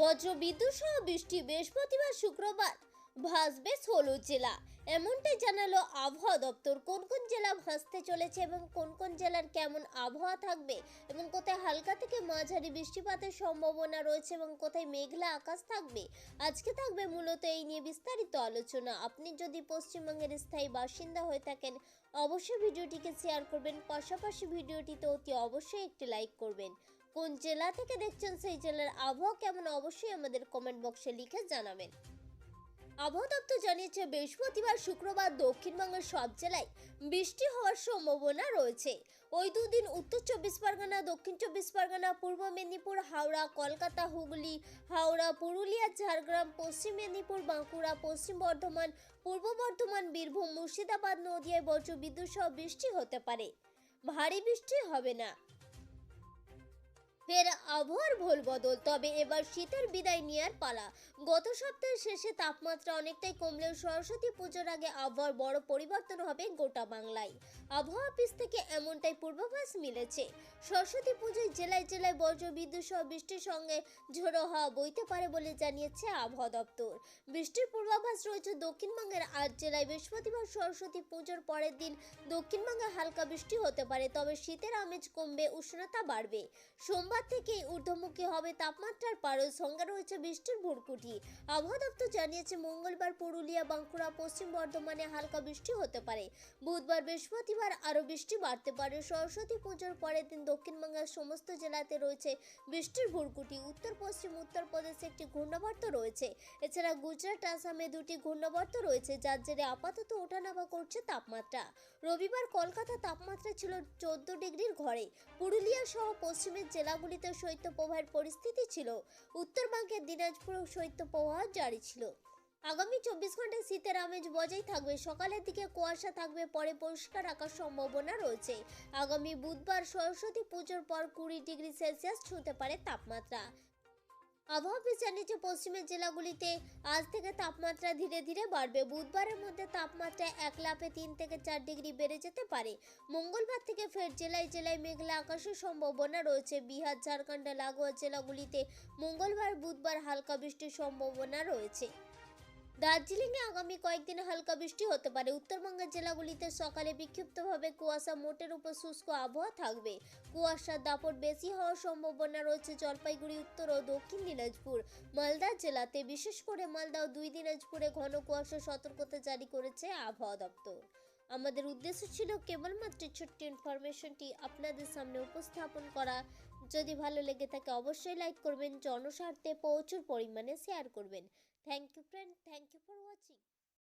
বজ্র বিদ্যুৎ সহ বৃষ্টি বৃহস্পতিবার, শুক্রবার। ভাসবে ষোলো জেলা। এমনটাই জানালো আবহাওয়া দপ্তর। কোন কোন জেলা ভাসতে চলেছে এবং কোন কোন জেলার কেমন আবহাওয়া থাকবে এবং কোথায় হালকা থেকে মাঝারি বৃষ্টিপাতের সম্ভাবনা রয়েছে এবং কোথায় মেঘলা আকাশ থাকবে? আজকে থাকবে মূলত এই নিয়ে বিস্তারিত আলোচনা। আপনি যদি পশ্চিমবঙ্গের স্থায়ী বাসিন্দা হয়ে থাকেন, অবশ্যই ভিডিওটিকে শেয়ার করবেন। পাশাপাশি ভিডিওটিতে অতি অবশ্যই একটি লাইক করবেন। কোন জেলা থেকে দেখছেন সেই জেলার আবহাওয়া কেমন, অবশ্যই আমাদের কমেন্ট বক্সে লিখে জানাবেন। আবহাওয়া দপ্তর জানিয়েছে, বৃহস্পতিবার, শুক্রবার, দক্ষিণবঙ্গের সব জেলায় বৃষ্টি হওয়ার সম্ভাবনা রয়েছে। ওই দুদিন উত্তর চব্বিশ পরগনা, দক্ষিণ চব্বিশ পরগনা, পূর্ব মেদিনীপুর, হাওড়া, কলকাতা, হুগলি, হাওড়া, পুরুলিয়া, ঝাড়গ্রাম, পশ্চিম মেদিনীপুর, বাঁকুড়া, পশ্চিম বর্ধমান, পূর্ব বর্ধমান, বীরভূম, মুর্শিদাবাদ নদিয়ায় বজ্র বিদ্যুৎ সহ বৃষ্টি হতে পারে। ভারী বৃষ্টি হবে না। ফের আবহাওয়ার ভোল বদল। তবে এবার শীতের বিদায় নেওয়ার পালা। গত সপ্তাহের শেষে তাপমাত্রা অনেকটাই কমলেও সরস্বতী পুজোর আগে আবহাওয়ার বড় পরিবর্তন হবে গোটা বাংলায়। আবহাওয়া অফিস থেকে এমনটাই পূর্বাভাস মিলেছে। সরস্বতী পুজোয় জেলায় জেলায় বজ্র বিদ্যুৎ সহ বৃষ্টির সঙ্গে ঝোড়ো হাওয়া বইতে পারে বলে জানিয়েছে আবহাওয়া দপ্তর। বৃষ্টির পূর্বাভাস রয়েছে দক্ষিণবঙ্গের আট জেলায় বৃহস্পতিবার সরস্বতী পুজোর পরের দিন দক্ষিণবঙ্গে হালকা বৃষ্টি হতে পারে, তবে শীতের আমেজ কমবে, উষ্ণতা বাড়বে। সোমবার থেকেই ঊর্ধ্বমুখী হবে তাপমাত্রার সঙ্গে রয়েছে বৃষ্টির ভুরকুটি। আবহাওয়া দপ্তর জানিয়েছে, মঙ্গলবার পুরুলিয়া, বাঁকুড়া, পশ্চিম বর্ধমানে হালকা বৃষ্টি হতে পারে। বুধবার বৃহস্পতিবার আরও বৃষ্টি বাড়তে পারে। সরস্বতী পুজোর পরের দিন দক্ষিণবঙ্গের সমস্ত জেলাতে রয়েছে বৃষ্টির ভুরকুটি। উত্তর, পশ্চিম উত্তরপ্রদেশে একটি ঘূর্ণাবর্ত রয়েছে। এছাড়া গুজরাট, আসামে দুটি ঘূর্ণাবর্ত রয়েছে, যার জেরে আপাতত ওঠানামা করছে তাপমাত্রা। রবিবার কলকাতা তাপমাত্রা ছিল চোদ্দ ডিগ্রির ঘরে। পুরুলিয়া সহ পশ্চিমের জেলাগুলিতে শৈত্যপ্রবাহের পরিস্থিতি ছিল। উত্তরবঙ্গের দিনাজপুরেও শৈত্যপ্রবাহ জারি ছিল। আগামী চব্বিশ ঘন্টায় শীতের আমেজ বজায় থাকবে। সকালের দিকে কুয়াশা থাকবে, পরে পরিষ্কার রাখার সম্ভাবনা রয়েছে। আগামী বুধবার সরস্বতী পুজোর পর কুড়ি ডিগ্রি সেলসিয়াস ছুঁতে পারে তাপমাত্রা। আবহাওয়া জানিয়েছে পশ্চিমের জেলাগুলিতে আজ থেকে তাপমাত্রা ধীরে ধীরে বাড়বে। বুধবারের মধ্যে তাপমাত্রা এক লাফে তিন থেকে চার ডিগ্রি বেড়ে যেতে পারে। মঙ্গলবার থেকে ফের জেলায় জেলায় মেঘলা আকাশের সম্ভাবনা রয়েছে। বিহার ঝাড়খণ্ডের লাগোয়া জেলাগুলিতে মঙ্গলবার, বুধবার হালকা বৃষ্টির সম্ভাবনা রয়েছে। দার্জিলিংয়ে আগামী কয়েকদিনে হালকা বৃষ্টি হতে পারে। উত্তরবঙ্গের জেলাগুলিতে সকালে বিক্ষিপ্তভাবে কুয়াশা, মোটের উপর শুষ্ক আবহাওয়া থাকবে। কুয়াশার দাপট বেশি হওয়ার সম্ভাবনা রয়েছে জলপাইগুড়ি, উত্তর ও দক্ষিণ দিনাজপুর। মালদা জেলাতে, বিশেষ করে মালদা ও দুই দিনাজপুরে ঘন কুয়াশা সতর্কতা জারি করেছে আবহাওয়া দপ্তর। আমাদের উদ্দেশ্য ছিল কেবলমাত্র ছোট্ট ইনফরমেশনটি আপনাদের সামনে উপস্থাপন করা। যদি ভালো লেগে থাকে, অবশ্যই লাইক করবেন, জনস্বার্থে প্রচুর পরিমাণে শেয়ার করবেন। Thank you friend thank you for watching